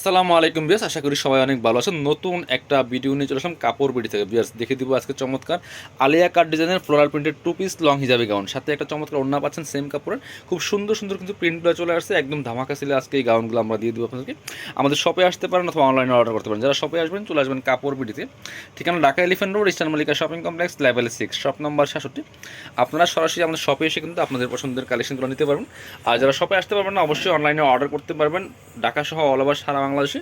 আসসালামু আলাইকুম বিয়াস আশা করি সবাই অনেক ভালো আছেন। নতুন একটা ভিডিও নিয়ে চলে আসলাম কাপড় বিড়ি থেকে। বিয়াস দেখে দিব আজকে চমৎকার আলিয়া কাট ডিজাইনের ফ্লোরাল প্রিন্টের টু পিস লং হিজাবি গাউন সাথে একটা চমৎকার ওড়না পাচ্ছেন সেম কাপড়ের। খুব সুন্দর সুন্দর কিন্তু প্রিন্টগুলো চলে আসছে। একদম ধামাকা ছিল আজকে এই গাউনগুলো আমরা দিয়ে দেবো আপনাদেরকে। আমাদের শপে আসতে পারেন অথবা অনলাইনে অর্ডার করতে পারেন। যারা শপে আসবেন, চলে আসবেন কাপড় বিডিতে। ঠিকানা Dhaka elephant road eastern Mallika shopping complex level six shop number সাতষট্টি। আপনারা সরাসরি আমাদের শপে এসে কিন্তু আপনাদের পছন্দের কালেকশনগুলো নিতে পারবেন। আর যারা শপে আসতে পারবেন না, অবশ্যই অনলাইনে অর্ডার করতে পারবেন। ঢাকা সহ অল ওভার সারা বাংলাদেশে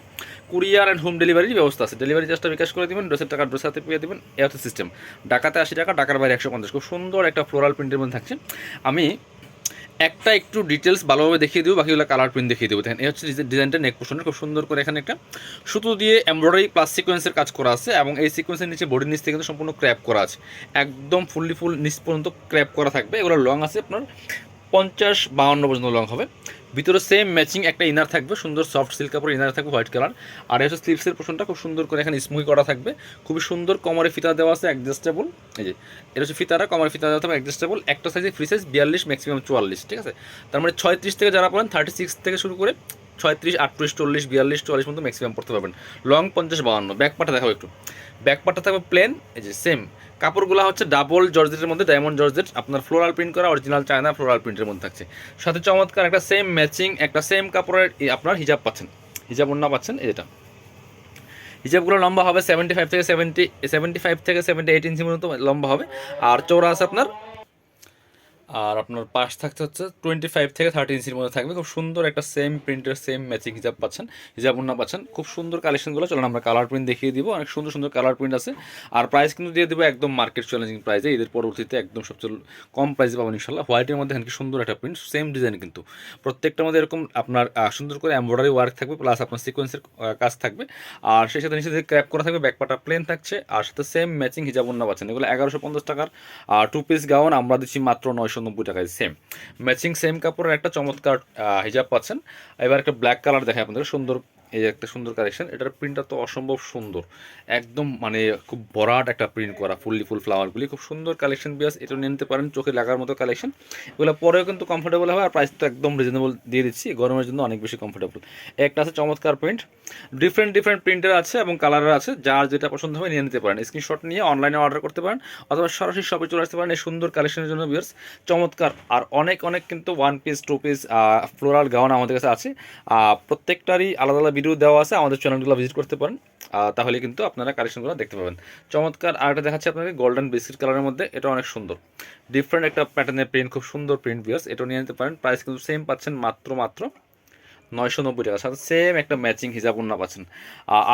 কুরিয়ার অ্যান্ড হোম ডেলিভারির ব্যবস্থা আছে। ডেলিভারি চার্জটা বিকাশ করে দিবেন, ড্রেসের টাকা ড্রেস হাতে পেয়ে দেবেন, এ হচ্ছে সিস্টেম ঢাকাতে আশি টাকা, ঢাকার বাইরে একশো পঞ্চাশ। খুব সুন্দর একটা ফ্লোরাল প্রিন্টের মধ্যে থাকছে। আমি একটা একটু ডিটেলস ভালোভাবে দেখিয়ে দেবো, বাকিগুলো কালার প্রিন্ট দেখিয়ে দেবো। দেখেন এই হচ্ছে ডিজাইনটা নেক পোর্শনের খুব সুন্দর করে এখানে একটা সুতো দিয়ে এমব্রয়ডারি প্লাস সিকোয়েন্সের কাজ করা আছে এবং এই সিকোয়েন্সের নিচে বডির নিচ থেকে কিন্তু সম্পূর্ণ ক্র্যাপ করা আছে। একদম ফুললি ফুল নিচ পর্যন্ত ক্র্যাপ করা থাকবে। এগুলো লং আছে আপনার পঞ্চাশ বাউন্ন পর্যন্ত লং হবে। ভিতরে সেম ম্যাচিং একটা ইনার থাকবে, সুন্দর সফট সিল্ক কাপড় ইনার থাকবে হোয়াইট কালার আর হচ্ছে স্লিভসের পোর্শনটা খুব সুন্দর করে এখানে স্মুই করা থাকবে। খুবই সুন্দর কমরে ফিতা দেওয়া আছে অ্যাডজাস্টেবল এই যে, এটা হচ্ছে ফিতারা কমরে ফিতা দেওয়া থাকবে অ্যাডজাস্টেবল একটা সাইজে ফ্রি সাইজ বিয়াল্লিশ ম্যাক্সিমাম চুয়াল্লিশ, ঠিক আছে? তার মানে ছয়ত্রিশ থেকে যারা পড়েন থার্টি সিক্স থেকে শুরু করে ছয়ত্রিশ, আটত্রিশ, চল্লিশ, বিয়াল্লিশ, চুয়াল্লিশ মতো ম্যাক্সিমাম পড়তে পারবেন। লং পঞ্চাশ বাউন্ন ব্যাক পাটা দেখাবো একটু। ব্যাক পাটা থাকবে প্লেন এই যে সেম কাপড়গুলো হচ্ছে ডাবল জর্জেটের মধ্যে ডায়মন্ড জর্জেট। আপনার ফ্লোরাল প্রিন্ট করা অরিজিনাল চায়না ফ্লোরাল প্রিন্টের মধ্যে থাকছে। সাথে চমৎকার একটা সেম ম্যাচিং একটা সেম কাপড়ের আপনার হিজাব পাচ্ছেন। হিজাব ওড়না পাচ্ছেন, এই যেটা। হিজাবগুলো লম্বা হবে সেভেন্টি ফাইভ থেকে সেভেন্টি সেভেন্টি ফাইভ থেকে সেভেন্টি এইট ইঞ্চি মতো লম্বা হবে। আর চৌড়া আছে আপনার আর আপনার পাশ থাকতে হচ্ছে টোয়েন্টি ফাইভ থেকে থার্টি ইঞ্চির মধ্যে থাকবে। খুব সুন্দর একটা সেম প্রিন্টের সেম ম্যাচিং হিজাব পাচ্ছেন হিজাব উন্না পাচ্ছেন। খুব সুন্দর কালেকশনগুলো চলুন, আমরা কালার প্রিন্ট দেখিয়ে দিব। অনেক সুন্দর সুন্দর কালার প্রিন্ট আছে। আর প্রাইস কিন্তু দিয়ে দেবো একদম মার্কেট চ্যালেঞ্জিং প্রাইসে এদের পরবর্তীতে একদম সবচেয়ে কম প্রাইসে পাবেন ইনশাল্লাহ হোয়াইটের মধ্যে কি সুন্দর একটা প্রিন্ট সেম ডিজাইন কিন্তু। প্রত্যেকটার মধ্যে এরকম আপনার সুন্দর করে এমব্রয়ডারি ওয়ার্ক থাকবে প্লাস আপনার সিকোয়েন্সের কাজ থাকবে। আর সেই সাথে নিচে ক্র্যাপ করা থাকবে ব্যাকপাটা প্লেন থাকছে। আর সাথে সেম ম্যাচিং হিজাব না পাচ্ছেন। এগুলো এগারোশো পঞ্চাশ টাকার আর টু পিস গাউন আমরা দিচ্ছি মাত্র নয়শো নব্বই টাকায় সেম ম্যাচিং সেম কাপড়ের একটা চমৎকার হিজাব পাচ্ছেন। এবার একটা ব্ল্যাক কালার দেখায় আপনাদের সুন্দর এই একটা সুন্দর কালেকশন এটার প্রিন্টটা তো অসম্ভব সুন্দর। একদম মানে খুব বরাট একটা প্রিন্ট করা, ফুললি ফুল ফ্লাওয়ারগুলি খুব সুন্দর কালেকশন বিয়াস এটা নিয়ে নিতে পারেন, চোখে লাগার মতো কালেকশন এগুলো পরেও কিন্তু কমফোর্টেবল হবে আর প্রাইস তো একদম রিজনেবল দিয়ে দিচ্ছি। গরমের জন্য অনেক বেশি কমফোর্টেবল একটা আছে চমৎকার প্রিন্ট ডিফারেন্ট ডিফারেন্ট প্রিন্টের আছে এবং কালারের আছে। যার যেটা পছন্দ হবে নিয়ে নিতে পারেন। স্ক্রিনশট নিয়ে অনলাইনে অর্ডার করতে পারেন অথবা সরাসরি শপে চলে আসতে পারেন এই সুন্দর কালেকশনের জন্য বিয়ার্স চমৎকার। আর অনেক অনেক কিন্তু one piece two piece floral gown আমাদের কাছে আছে। প্রত্যেকটারই আলাদা আলাদা ভিডিও দেওয়া আছে, আমাদের চ্যানেলগুলো ভিজিট করতে পারেন। তাহলে কিন্তু আপনারা কালেকশনগুলো দেখতে পাবেন। চমৎকার আর একটা দেখাচ্ছে আপনাকে গোল্ডেন বিস্কিট কালারের মধ্যে। এটা অনেক সুন্দর। ডিফারেন্ট একটা প্যাটার্নের প্রিন্ট খুব সুন্দর প্রিন্ট বিয়ার্স এটা নিয়ে নিতে পারেন। প্রাইস কিন্তু সেম পাচ্ছেন মাত্র মাত্র নয়শো নব্বই টাকা। সাথে সেম একটা ম্যাচিং হিসাব উন্না পাচ্ছেন।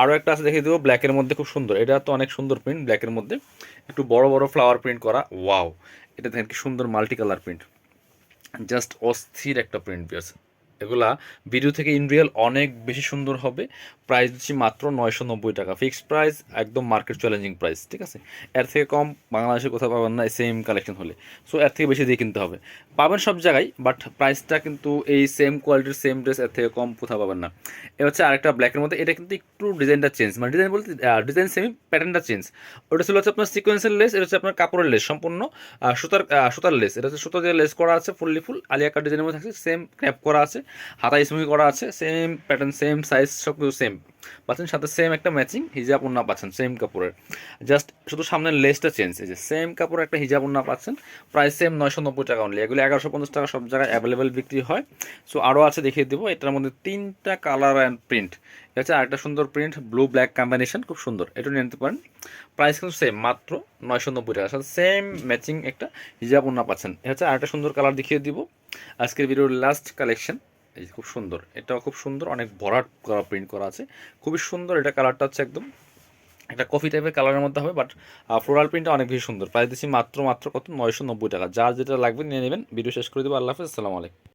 আরও একটা আছে, দেখিয়ে দেবো। ব্ল্যাকের মধ্যে খুব সুন্দর। এটা তো অনেক সুন্দর প্রিন্ট ব্ল্যাকের মধ্যে। একটু বড় বড় ফ্লাওয়ার প্রিন্ট করা। ওয়াও এটা দেখেন কি সুন্দর মাল্টি কালার প্রিন্ট জাস্ট অস্থির একটা প্রিন্ট বিয়ার্স এগুলা ভিডিও থেকে ইন রিয়েল অনেক বেশি সুন্দর হবে। প্রাইস দিচ্ছি মাত্র নয়শো নব্বই টাকা। ফিক্সড প্রাইস একদম মার্কেট চ্যালেঞ্জিং প্রাইস ঠিক আছে? এর থেকে কম বাংলাদেশে কোথাও পাবেন না সেম কালেকশন হলে। সো এর থেকে বেশি দিয়ে কিনতে হবে। পাবেন সব জায়গায় বাট প্রাইসটা কিন্তু এই সেম কোয়ালিটির সেম ড্রেস এর থেকে কম কোথাও পাবেন না। এ হচ্ছে আরেকটা ব্ল্যাকের মধ্যে, এটা কিন্তু একটু ডিজাইনটা চেঞ্জ মানে ডিজাইন বলতে ডিজাইন সেমি প্যাটার্নটা চেঞ্জ ওটা ছিল হচ্ছে আপনার সিকোয়েন্সের লেস এটা হচ্ছে আপনার কাপড়ের লেস সম্পূর্ণ সুতার সুতার লেস এটা হচ্ছে সুতো দিয়ে লেস করা আছে ফুললি ফুল আলিয়া কাট ডিজাইনের মধ্যে থাকছে সেম ক্র্যাপ করা আছে। হাতা স্মুই করা আছে সেম প্যাটার্ন সেম সাইজ সব কিছু সেম পাচ্ছেন সাথে সেম একটা ম্যাচিং হিজাব ওন্না পাচ্ছেন সেম কাপড়ের। জাস্ট শুধু সামনের লেসটা চেঞ্জ এই যে সেম কাপড়ের একটা হিজাব ওন্না পাচ্ছেন প্রাইস সেম নয়শো নব্বই টাকা অনলি এগুলো এগারোশো পঞ্চাশ টাকা সব জায়গায় অ্যাভেলেবেল বিক্রি হয়। সো আরও আছে দেখিয়ে দেবো, এটার মধ্যে তিনটা কালার অ্যান্ড প্রিন্ট এটা হচ্ছে আরেকটা সুন্দর প্রিন্ট ব্লু ব্ল্যাক কম্বিনেশন খুব সুন্দর। এটা নিয়ে নিতে পারেন। প্রাইস কিন্তু সেম মাত্র নয়শো নব্বই টাকা। সাথে সেম ম্যাচিং একটা হিজাব ওন্না পাচ্ছেন। এটা হচ্ছে আরেকটা সুন্দর কালার দেখিয়ে দিব। আজকের ভিডিওর লাস্ট কালেকশন এই খুব সুন্দর, এটাও খুব সুন্দর, অনেক ভরাট করা প্রিন্ট করা আছে। খুবই সুন্দর, এটা কালারটা হচ্ছে একদম একটা কফি টাইপের কালারের মধ্যে হবে বাট ফ্লোরাল প্রিন্টটা অনেক বেশি সুন্দর। পাই দিচ্ছি মাত্র মাত্র কত? নয়শো নব্বই টাকা। যার যেটা লাগবে নিয়ে নেবেন। ভিডিও শেষ করে দেবো। আল্লাহ হাফিজ। আসসালামু আলাইকুম।